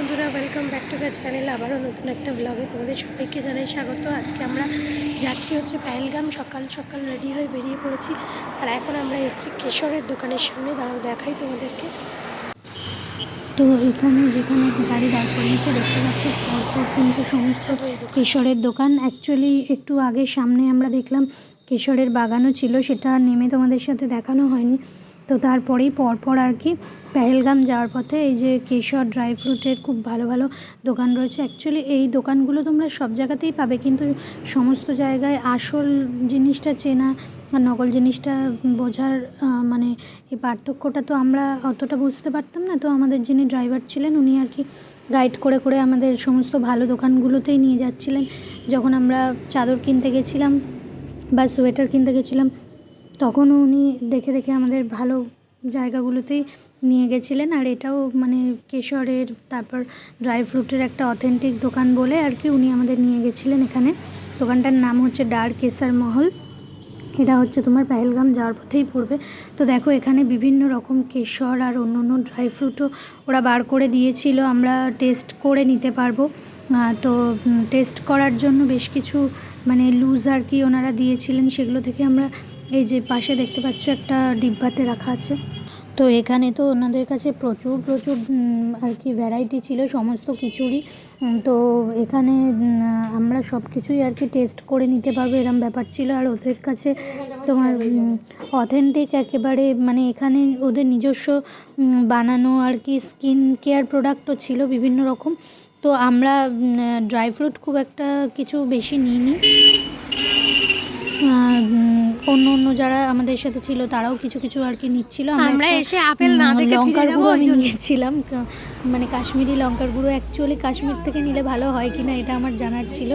বন্ধুরা welcome back to the channel আবারও নতুন একটা ব্লগে তোমাদের সবাইকে জানাই স্বাগত। আজকে আমরা যাচ্ছি হচ্ছে পেহেলগাম সকাল সকাল রেডি হয়ে বেরিয়ে পড়েছি। আর এখন আমরা এসেছি কেশরের দোকানের সামনে। দাঁড়াও, দেখাই তোমাদেরকে। তো এখানে যেখানে গাড়ি দাঁড় করিয়েছে, দেখতে পাচ্ছি পরপর কিন্তু সমস্ত কেশরের দোকান। অ্যাকচুয়ালি একটু আগে সামনে আমরা দেখলাম, কেশরের বাগানও ছিল। সেটা নেমে তোমাদের সাথে দেখানো হয়নি। তো তারপরেই পরপর আর কি পেহেলগাম যাওয়ার পথে এই যে কেশর ড্রাই ফ্রুটের খুব ভালো ভালো দোকান রয়েছে। অ্যাকচুয়ালি এই দোকানগুলো তোমরা সব জায়গাতেই পাবে কিন্তু সমস্ত জায়গায় আসল জিনিসটা চেনা আর নকল জিনিসটা বোঝার মানে এই পার্থক্যটা তো আমরা অতটা বুঝতে পারতাম না। তো আমাদের যিনি ড্রাইভার ছিলেন উনি আর কি গাইড করে করে আমাদের সমস্ত ভালো দোকানগুলোতেই নিয়ে যাচ্ছিলেন। যখন আমরা চাদর কিনতে গেছিলাম বা সোয়েটার কিনতে গেছিলাম তখনও উনি দেখে দেখে আমাদের ভালো জায়গাগুলোতেই নিয়ে গেছিলেন। আর এটাও মানে কেশরের, তারপর ড্রাই ফ্রুটের একটা অথেন্টিক দোকান বলে আর কি উনি আমাদের নিয়ে গেছিলেন এখানে। দোকানটার নাম হচ্ছে ডার কেসার মহল এটা হচ্ছে তোমার পেহেলগাম যাওয়ার পথেই পড়বে। তো দেখো, এখানে বিভিন্ন রকম কেশর আর অন্য অন্য ড্রাই ফ্রুটও ওরা বার করে দিয়েছিল। আমরা টেস্ট করে নিতে পারব। তো টেস্ট করার জন্য বেশ কিছু মানে লুজ আর কি ওনারা দিয়েছিলেন। সেগুলো থেকে আমরা এই যে পাশে দেখতে পাচ্ছ একটা ডিব্বাতে রাখা আছে। তো এখানে তো ওনাদের কাছে প্রচুর প্রচুর আর কি ভ্যারাইটি ছিল সমস্ত কিছুরই তো এখানে আমরা সব কিছুই আর কি টেস্ট করে নিতে পারব এরম ব্যাপার ছিল। আর ওদের কাছে তোমার অথেন্টিক একেবারে মানে এখানে ওদের নিজস্ব বানানো আর কি স্কিন কেয়ার প্রোডাক্টও ছিল বিভিন্ন রকম। তো আমরা ড্রাই ফ্রুট খুব একটা কিছু বেশি নিইনি। যারা আমাদের সাথে ছিল তারাও কিছু কিছু আর কি নিচ্ছিল। আমরা এসে আপেল না দেখে লঙ্কার গুঁড়ো আমি নিয়েছিলাম। মানে কাশ্মীরি লঙ্কার গুঁড়ো। অ্যাকচুয়ালি কাশ্মীর থেকে নিলে ভালো হয় কিনা এটা আমার জানার ছিল।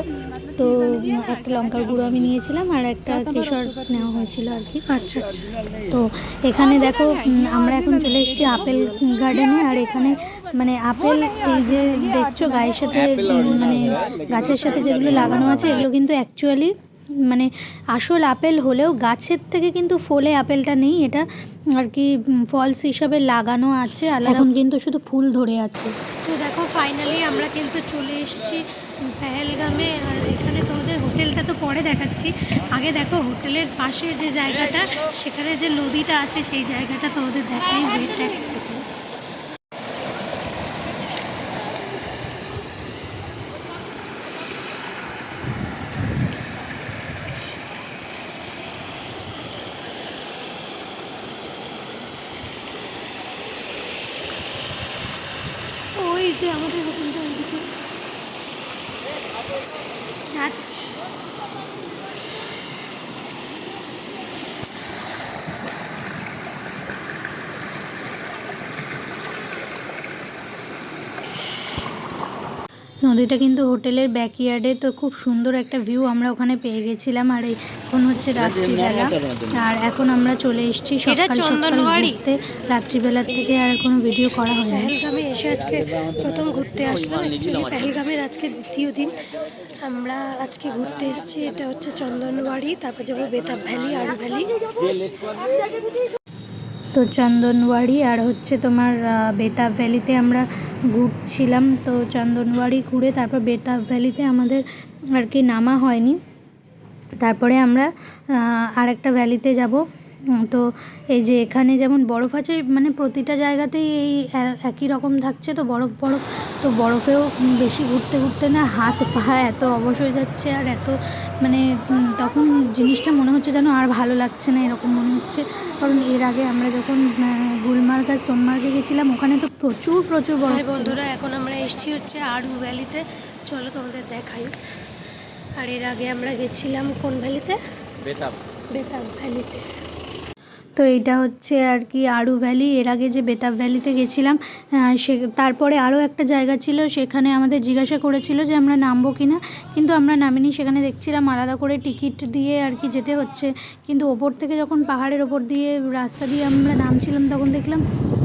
তো একটা লঙ্কার গুঁড়ো আমি নিয়েছিলাম আর একটা কেশর নেওয়া হয়েছিল আর কি। আচ্ছা আচ্ছা। তো এখানে দেখো আমরা এখন চলে এসেছি আপেল গার্ডেনে আর এখানে মানে আপেল এই যে দেখছ গায়ের সাথে মানে গাছের সাথে যেগুলো লাগানো আছে এগুলো কিন্তু অ্যাকচুয়ালি মানে আসল আপেল হলেও গাছের থেকে কিন্তু ফলে আপেলটা নেই এটা আর কি ফলস হিসাবে লাগানো আছে আর এখন কিন্তু শুধু ফুল ধরে আছে। তো দেখো ফাইনালি আমরা কিন্তু চলে এসেছি পেহেলগামে আর এখানে তোমাদের হোটেলটা তো পরে দেখাচ্ছি। আগে দেখো হোটেলের পাশে যে জায়গাটা সেখানে যে নদীটা আছে সেই জায়গাটা তোমাদের দেখাই। ওয়েটটা যে আমাদের হোটেলটা এদিকে যাচ্ছি নদীটা কিন্তু হোটেলের ব্যাকইয়ার্ডে তো খুব সুন্দর একটা ভিউ আমরা ওখানে পেয়ে গেছিলাম। আর এখন হচ্ছে রাত্রিবেলা। আর এখন আমরা চলে এসেছি সকাল সকাল ঘুরতে। রাত্রিবেলার থেকে আর কোনো ভিডিও করা হয়নি। পেহেলগামে এসে আজকে প্রথম ঘুরতে আসলাম। অ্যাকচুয়ালি পেহেলগামের আজকে দ্বিতীয় দিন। আমরা আজকে ঘুরতে এসেছি। এটা হচ্ছে চন্দনবাড়ি তারপর যাব বেতাব ভ্যালি আরু ভ্যালি। তো চন্দনওয়াড়ি আর হচ্ছে তোমার বেতাব ভ্যালিতে আমরা ঘুরছিলাম। তো চন্দনওয়াড়ি ঘুরে তারপর বেতাব ভ্যালিতে আমাদের আর কি নামা হয়নি। তারপরে আমরা আর একটা ভ্যালিতে যাব। তো এই যে এখানে যেমন বরফ আছে মানে প্রতিটা জায়গাতেই এই একই রকম থাকছে। তো বরফ বরফ তো বরফেও বেশি ঘুরতে ঘুরতে না হাত পা এত অবশ হয়ে যাচ্ছে আর এত মানে তখন জিনিসটা মনে হচ্ছে যেন আর ভালো লাগছে না এরকম মনে হচ্ছে। কারণ এর আগে আমরা যখন গুলমার্গ আর সোনমার্গে গেছিলাম ওখানে তো প্রচুর প্রচুর বরফ বন্ধুরা এখন আমরা এসেছি হচ্ছে আরু ভ্যালিতে। চলো তোমাদের দেখাই। আর এর আগে আমরা গেছিলাম কোন ভ্যালিতে? বেতাব। বেতাব ভ্যালিতে। তো এইটা হচ্ছে আর কি আরু ভ্যালি। এর আগে যে বেতাব ভ্যালিতে গেছিলাম সে তারপরে আরও একটা জায়গা ছিল সেখানে আমাদের জিজ্ঞাসা করেছিল যে আমরা নামবো কি না কিন্তু আমরা নামিনি সেখানে দেখছিলাম আলাদা করে টিকিট দিয়ে আর কি যেতে হচ্ছে। কিন্তু ওপর থেকে যখন পাহাড়ের ওপর দিয়ে রাস্তা দিয়ে আমরা নামছিলাম তখন দেখলাম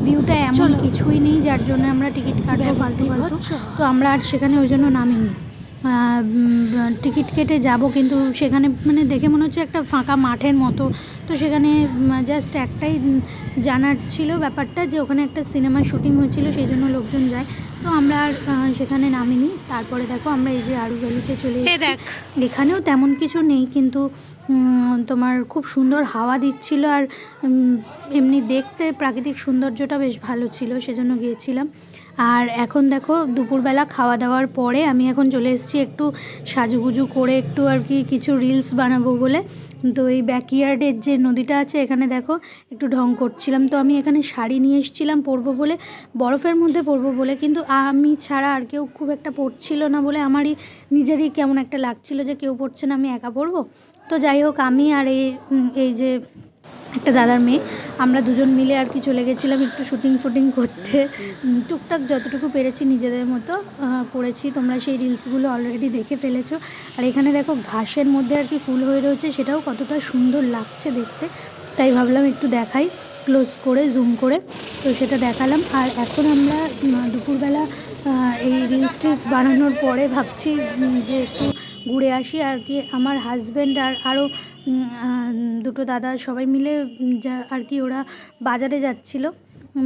ভিউটা এমন কিছুই নেই যার জন্য আমরা টিকিট কাটবো ফালতু ফালতু। তো আমরা আর সেখানে ওই জন্য নামিনি। টিকিট কেটে যাব, কিন্তু সেখানে মানে দেখে মনে হচ্ছে একটা ফাঁকা মাঠের মতো। তো সেখানে জাস্ট একটাই জানার ছিল ব্যাপারটা যে ওখানে একটা সিনেমার শুটিং হয়েছিল, সেই জন্য লোকজন যায়। তো আমরা আর সেখানে নামিনি। তারপরে দেখো আমরা এই যে আরু ভ্যালিতে চলে দেখ। এখানেও তেমন কিছু নেই কিন্তু তোমার খুব সুন্দর হাওয়া দিচ্ছিল আর এমনি দেখতে প্রাকৃতিক সৌন্দর্যটা বেশ ভালো ছিল সেজন্য গিয়েছিলাম। আর এখন দেখো দুপুরবেলা খাওয়া দাওয়ার পরে আমি এখন চলে এসেছি একটু সাজুগুজু করে একটু আর কি কিছু রিলস বানাবো বলে। তো এই ব্যাকইয়ার্ডের যে নদীটা আছে এখানে দেখো একটু ঢং করছিলাম। তো আমি এখানে শাড়ি নিয়ে এসেছিলাম পরবো বলে বরফের মধ্যে পরবো বলে কিন্তু আমি ছাড়া আর কেউ খুব একটা পরছিল না বলে আমারই নিজেরই কেমন একটা লাগছিল যে কেউ পড়ছে না, আমি একা পরবো তো যাই হোক, আমি আর এই এই যে একটা দাদার মেয়ে, আমরা দুজন মিলে আর কি চলে গেছিলাম একটু শুটিং ফুটিং করতে। টুকটাক যতটুকু পেরেছি নিজেদের মতো করেছি। তোমরা সেই রিলসগুলো অলরেডি দেখে ফেলেছো। আর এখানে দেখো, ঘাসের মধ্যে আর কি ফুল হয়ে রয়েছে, সেটাও কতটা সুন্দর লাগছে দেখতে। তাই ভাবলাম একটু দেখাই। ক্লোজ করে জুম করে, তো সেটা দেখালাম। আর এখন আমরা দুপুরবেলা এই রিলস টিলস বানানোর পরে ভাবছি যে একটু ঘুরে আসি। আর কি, আমার হাজব্যান্ড আর আরও দুটো দাদা সবাই মিলে যা, আর কি ওরা বাজারে যাচ্ছিল।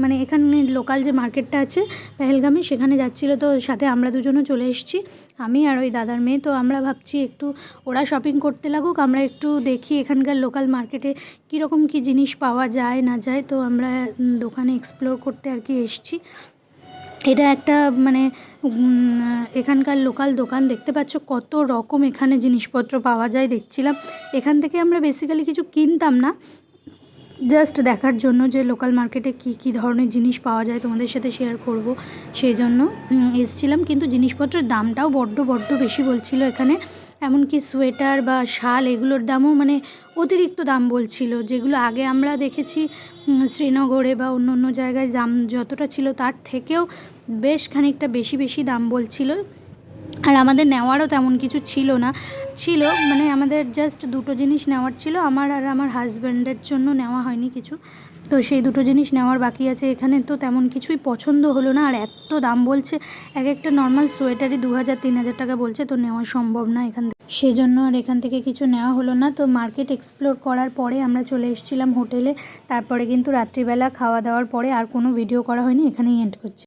মানে এখানে লোকাল যে মার্কেটটা আছে পেহেলগামে, সেখানে যাচ্ছিল তো সাথে আমরা দুজনও চলে এসেছি। আমি আর ওই দাদার মেয়ে। তো আমরা ভাবছি একটু ওরা শপিং করতে লাগুক, আমরা একটু দেখি এখানকার লোকাল মার্কেটে কীরকম কী জিনিস পাওয়া যায়, না যায়। তো আমরা দোকানে এক্সপ্লোর করতে আর কি এসেছি। এটা একটা মানে এখানকার লোকাল দোকান। দেখতে পাচ্ছ কত রকম এখানে জিনিসপত্র পাওয়া যায়, দেখছিলাম। এখান থেকে আমরা বেসিক্যালি কিছু কিনতাম না। জাস্ট দেখার জন্য যে লোকাল মার্কেটে কী কী ধরনের জিনিস পাওয়া যায় তোমাদের সাথে শেয়ার করব, সেই জন্য এসছিলাম। কিন্তু জিনিসপত্রের দামটাও বড্ড বড্ড বেশি বলছিল এখানে। এমনকি সোয়েটার বা শাল, এগুলোর দামও মানে অতিরিক্ত দাম বলছিল। যেগুলো আগে আমরা দেখেছি শ্রীনগরে বা অন্য অন্য জায়গায় দাম যতটা ছিল তার থেকেও বেশ খানিকটা বেশি বেশি দাম বলছিল। আর আমাদের নেওয়ারও তেমন কিছু ছিল না। ছিল মানে আমাদের জাস্ট দুটো জিনিস নেওয়ার ছিল, আমার আর আমার হাজব্যান্ডের জন্য নেওয়া হয়নি কিছু। তো সেই দুটো জিনিস নেওয়ার বাকি আছে এখানে, তো তেমন কিছুই পছন্দ হলো না। আর এত দাম বলছে, এক একটা নর্মাল সোয়েটারই দু হাজার, তিন হাজার টাকা বলছে, তো নেওয়া সম্ভব না এখান থেকে। সেজন্য আর এখান থেকে কিছু নেওয়া হলো না। তো মার্কেট এক্সপ্লোর করার পরে আমরা চলে এসেছিলাম হোটেলে তারপরে কিন্তু রাত্রিবেলা খাওয়া দাওয়ার পরে আর কোনো ভিডিও করা হয়নি, এখানেই এন্ড করছি।